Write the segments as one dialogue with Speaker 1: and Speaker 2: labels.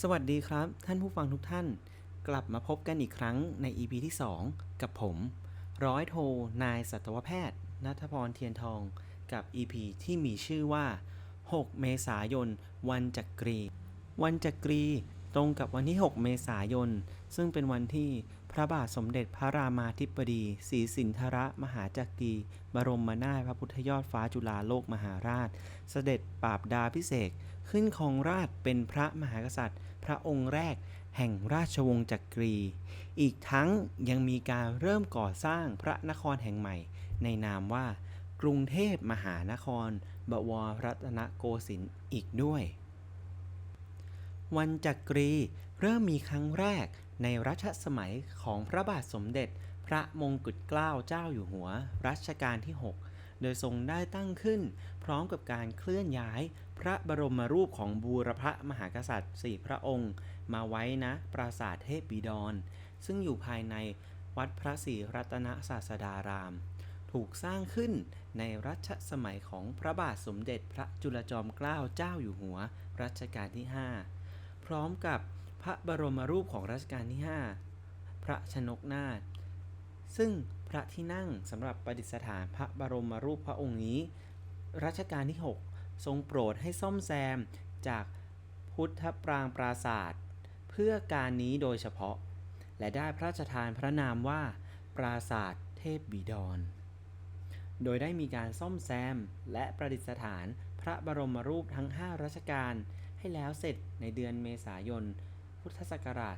Speaker 1: สวัสดีครับ ท่านผู้ฟังทุกท่าน กลับมาพบกันอีกครั้งใน EP ที่ 2 กับผม ร้อยโท นายสัตวแพทย์นัทพรเทียนทองกับ EP ที่มีชื่อว่า 6 เมษายน วันจักรี วันจักรี ตรงกับวันที่ 6 เมษายน ซึ่งเป็นวันที่พระบาทสมเด็จพระรามาธิบดีศรีสินธระมหาจักรีบรมนาถพระพุทธยอดฟ้าจุฬาโลกมหาราช เสด็จปราบดาพิเศษขึ้นครองราชเป็นพระมหากษัตริย์ พระองค์แรกแห่งราชวงศ์จักรี อีกทั้งยังมีการเริ่มก่อสร้างพระนครแห่งใหม่ ในนามว่ากรุงเทพมหานคร บวรรัตนโกสินทร์อีกด้วย วันจักรี เริ่มมีครั้งแรกในรัชสมัยของพระบาทสมเด็จ พระมงกุฎเกล้าเจ้าอยู่หัว รัชกาลที่ 6 โดยทรงได้ตั้งขึ้น พร้อมกับการเคลื่อนย้ายพระบรมรูปของบูรพมหากษัตริย์สี่พระองค์ มาไว้นะปราสาทเทพบิดร ซึ่งอยู่ภายในวัดพระศรีรัตนศาสดาราม ถูกสร้างขึ้นในรัชสมัยของพระบาทสมเด็จพระจุลจอมเกล้าเจ้าอยู่หัว รัชกาลที่ 5 พร้อมกับพระบรมรูปของรัชกาลที่ 5 พระชนกนาถซึ่งพระที่นั่งสำหรับประดิษฐานพระบรมรูปพระองค์นี้ รัชกาลที่ 6 ทรงโปรดให้ซ่อมแซมจากพุทธปรางปราศาสตร์เพื่อการนี้โดยเฉพาะ และได้พระราชทานพระนามว่า ปราศาสตร์เทพบิดร โดยได้มีการซ่อมแซมและประดิษฐานพระบรมรูปทั้ง 5 รัชกาล ให้แล้วเสร็จในเดือนเมษายน พุทธศักราช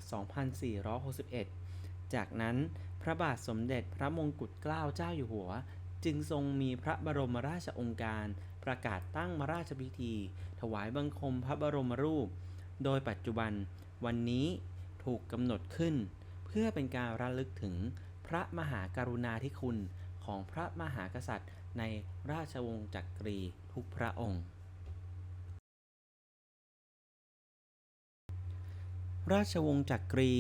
Speaker 1: 2461 จากนั้นพระบาทสมเด็จพระมงกุฎเกล้าเจ้าอยู่หัว จึงทรงมีพระบรมราชองค์การ ประกาศตั้งมราชพิธี ถวายบังคมพระบรมรูป โดยปัจจุบันวันนี้ถูกกำหนดขึ้น เพื่อเป็นการระลึกถึงพระมหากรุณาธิคุณของพระมหากษัตริย์ในราชวงศ์จักรีทุกพระองค์ ราชวงศ์จักรี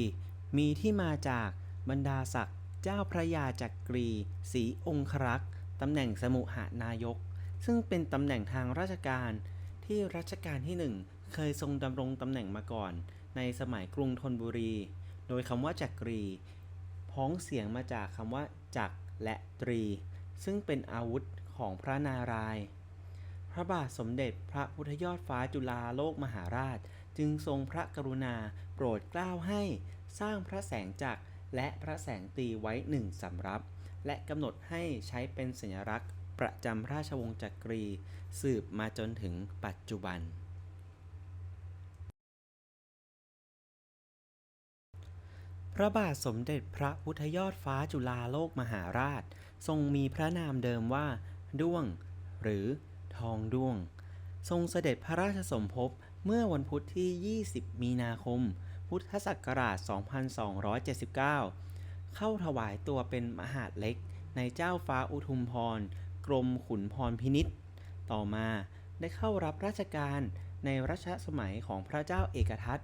Speaker 1: มีที่มาจากบรรดาศักดิ์เจ้าพระยาจักรีศรีองครักษ์ตำแหน่งสมุหานายก ซึ่งเป็นตำแหน่งทางราชการที่รัชกาลที่หนึ่งเคยทรงดำรงตำแหน่งมาก่อน ในสมัยกรุงธนบุรี โดยคำว่าจักรี พ้องเสียงมาจากคำว่า จักรและตรี ซึ่งเป็นอาวุธของพระนารายณ์พระบาทสมเด็จพระพุทธยอดฟ้าจุฬาโลกมหาราช จึงทรงพระกรุณาโปรดเกล้าให้สร้างพระแสงจักรและพระแสงตีไว้หนึ่งสำรับ และกำหนดให้ใช้เป็นสัญลักษณ์ ประจำราชวงศ์จักรี สืบมาจนถึงปัจจุบัน พระบาทสมเด็จพระพุทธยอดฟ้าจุฬาโลกมหาราช ทรงมีพระนามเดิมว่า ด้วง หรือ ทองด้วง ทรงเสด็จพระราชสมภพ เมื่อวันพุธที่ 20 มีนาคม พุทธศักราช 2279 เข้าถวายตัวเป็นมหาดเล็กในเจ้าฟ้าอุทุมพร กรมขุนพรพินิษต่อมาได้เข้ารับราชการในรัชสมัยของพระเจ้าเอกทัต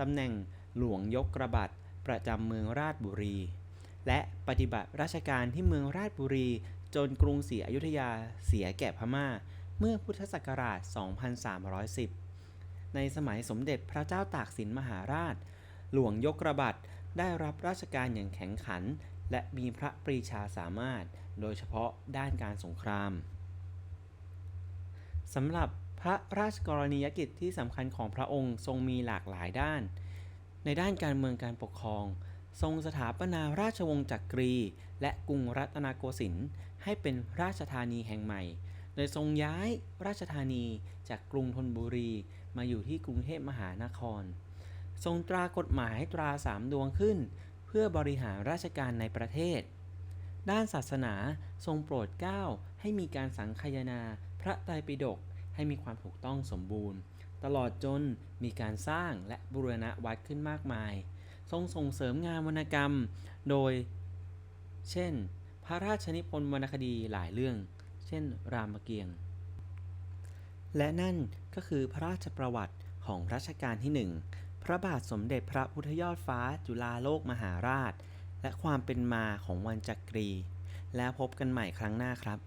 Speaker 1: ตำแหน่งหลวงยกกระบัดประจำเมืองราชบุรี และปฏิบัติราชการที่เมืองราชบุรี จนกรุงศรีอยุธยาเสียแก่พม่า เมื่อพุทธศักราช 2310 ในสมัยสมเด็จพระเจ้าตากสินมหาราช หลวงยกระบัดได้รับราชการอย่างแข็งขัน และมีพระปรีชาสามารถ โดยเฉพาะด้านการสงครามสำหรับพระราชกรณียกิจที่สำคัญของพระองค์ทรงมีหลากหลายด้าน ในด้านการเมืองการปกครอง ทรงสถาปนาราชวงศ์จักรี และกรุงรัตนโกสินทร์ให้เป็นราชธานีแห่งใหม่ โดยทรงย้ายราชธานีจากกรุงธนบุรี มาอยู่ที่กรุงเทพมหานคร ทรงตรากฎหมายตราสามดวงขึ้น เพื่อบริหารราชการในประเทศ ด้านศาสนาทรงโปรดเกล้าให้มีการสังคายนาพระไตรปิฎกให้มีความถูกต้องสมบูรณ์ ตลอดจนมีการสร้างและบูรณะวัดขึ้นมากมาย ทรงส่งเสริมงานวรรณกรรม โดย เช่น พระราชนิพนธ์วรรณคดีหลายเรื่อง เช่น รามเกียรติ์ และนั่นก็คือพระราชประวัติของรัชกาลที่หนึ่งพระบาทสมเด็จพระพุทธยอดฟ้าจุฬาโลกมหาราช และความเป็นมาของวันจักรี แล้วพบกันใหม่ครั้งหน้าครับ